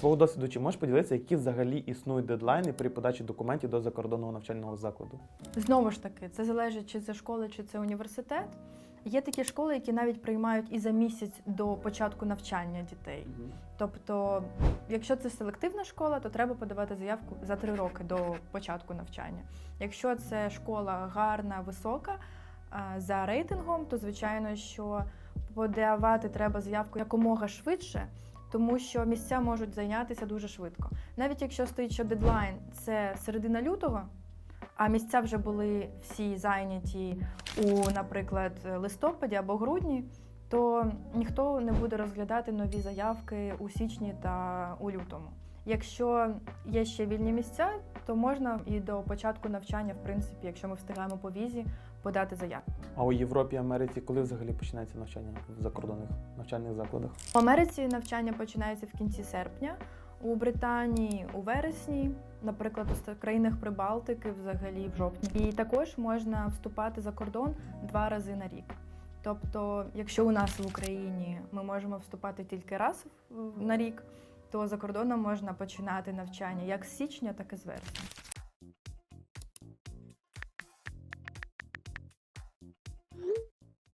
свого досвіду, чи можеш поділитися, які взагалі існують дедлайни при подачі документів до закордонного навчального закладу? Знову ж таки, це залежить чи це школа, чи це університет. Є такі школи, які навіть приймають і за місяць до початку навчання дітей. Тобто, якщо це селективна школа, то треба подавати заявку за три роки до початку навчання. Якщо це школа гарна, висока за рейтингом, то звичайно, що подавати треба заявку якомога швидше, тому що місця можуть зайнятися дуже швидко. Навіть якщо стоїть, що дедлайн це середина лютого, а місця вже були всі зайняті у, наприклад, листопаді або грудні, то ніхто не буде розглядати нові заявки у січні та у лютому. Якщо є ще вільні місця, то можна і до початку навчання, в принципі, якщо ми встигаємо по візі, подати заявку. А у Європі, Америці, коли взагалі починається навчання в закордонних навчальних закладах? В Америці навчання починається в кінці серпня, у Британії у вересні, наприклад, у країнах Прибалтики взагалі в жовтні. І також можна вступати за кордон два рази на рік. Тобто, якщо у нас в Україні ми можемо вступати тільки раз на рік, то за кордоном можна починати навчання як з січня, так і з вересня.